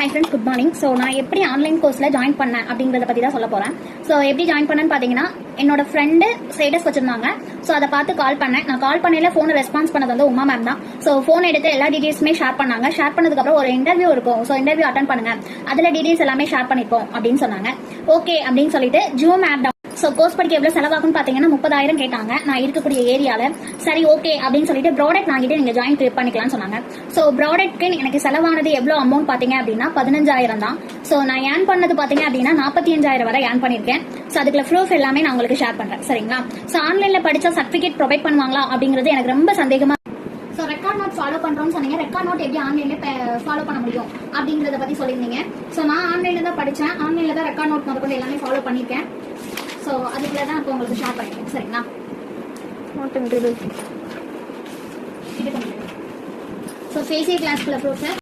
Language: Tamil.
Hi friends good morning so நான் எப்படி ஆன்லைன் கோர்ஸில் ஜாயின் பண்ணேன் அப்படிங்கிறத பற்றி தான் சொல்ல போகிறேன் ஸோ எப்படி ஜாயின் பண்ணேன்னு பார்த்தீங்கன்னா என்னோட ஃப்ரெண்டு ஸ்டேட்டஸ் வச்சிருந்தாங்க. ஸோ அதை பார்த்து கால் பண்ணேன். நான் கால் பண்ணையில ஃபோனை ரெஸ்பான்ஸ் பண்ணது வந்து உமா மேம் தான். ஸோ ஃபோன் எடுத்து எல்லா டீடைல்ஸுமே ஷேர் பண்ணாங்க. ஷேர் பண்ணதுக்கப்புறம் ஒரு இன்டர்வியூ இருக்கும். ஸோ இன்டர்வியூ அட்டன் பண்ணுங்க. அதில் டீடைல்ஸ் எல்லாமே ஷேர் பண்ணிப்போம் அப்படின்னு சொன்னாங்க. ஓகே அப்படின்னு சொல்லிட்டு ஜூம் ஆப் ஸோ கோர்ஸ் படிக்க எவ்வளோ செலவாகும்னு பார்த்தீங்கன்னா முப்பதாயிரம் கேட்டாங்க. நான் இருக்கக்கூடிய ஏரியாவில் சரி ஓகே அப்படின்னு சொல்லிட்டு ப்ராடக்ட் வாங்கிட்டு நீங்கள் ஜாயின் பண்ணிக்கலாம்னு சொன்னாங்க. ஸோ ப்ராடக்ட்க்கு எனக்கு செலவானது எவ்வளோ அமௌண்ட் பார்த்தீங்க அப்படின்னா பதினஞ்சாயிரம் தான். ஸோ நான் ஏன் பண்ணது பார்த்தீங்க அப்படின்னா நாற்பத்தி அஞ்சாயிரம் வரை ஏன் பண்ணியிருக்கேன். ஸோ அதுக்குள்ள ப்ரூஃப் எல்லாமே நான் உங்களுக்கு ஷேர் பண்ணுறேன் சரிங்களா? ஸோ ஆன்லைனில் படித்தா சர்டிஃபிகேட் ப்ரொவைட் பண்ணுவாங்களா அப்படிங்கிறது எனக்கு ரொம்ப சந்தேகமாக ஸோ ரெக்கார்ட் நோட் ஃபாலோ பண்ணுறோம்னு சொன்னீங்க. ரெக்கார்ட் நோட் எப்படி ஆன்லைனில் ஃபாலோ பண்ண முடியும் அப்படிங்கிறத பற்றி சொல்லியிருந்தீங்க. ஸோ நான் ஆன்லைனில் தான் படித்தேன் ஆன்லைனில் தான் ரெக்கார்ட் நோட் முதற்கொண்டு எல்லாமே ஃபாலோ பண்ணியிருக்கேன். ஸோ அதுக்குள்ள தான் இப்போ உங்களுக்கு ஷேர் பண்ணிருக்கேன் சரிங்களா? பண்ணிருக்கேன் ஸோ ஃபேஸியல் கிளாஸ்க்குள்ள ப்ரூஃப்